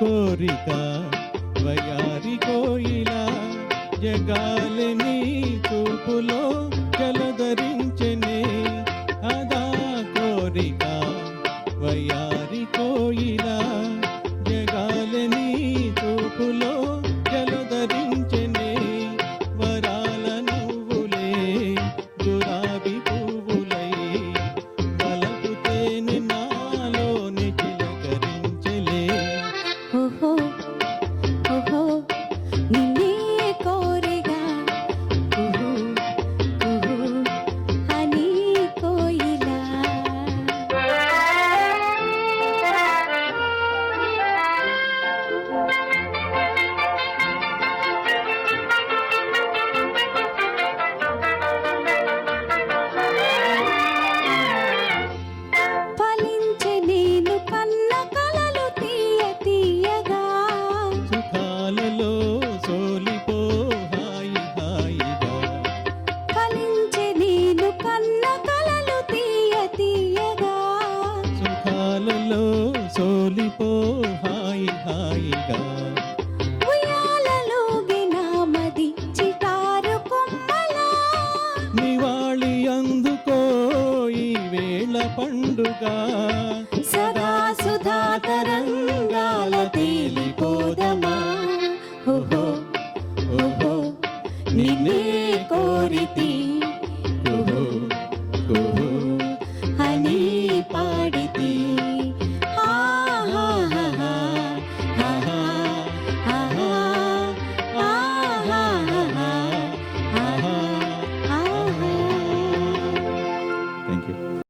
కోరిక వయారి కోయిలా జగాలి నీ చూపులో జలధరించనే. అదా కోరిక వయారి కోయిలా సోలిపో హాయి హాయిగా. నివాళి అందుకో ఈ వేళ పండుగ. సదా సుధా తరంగాల తేలిపోదమా.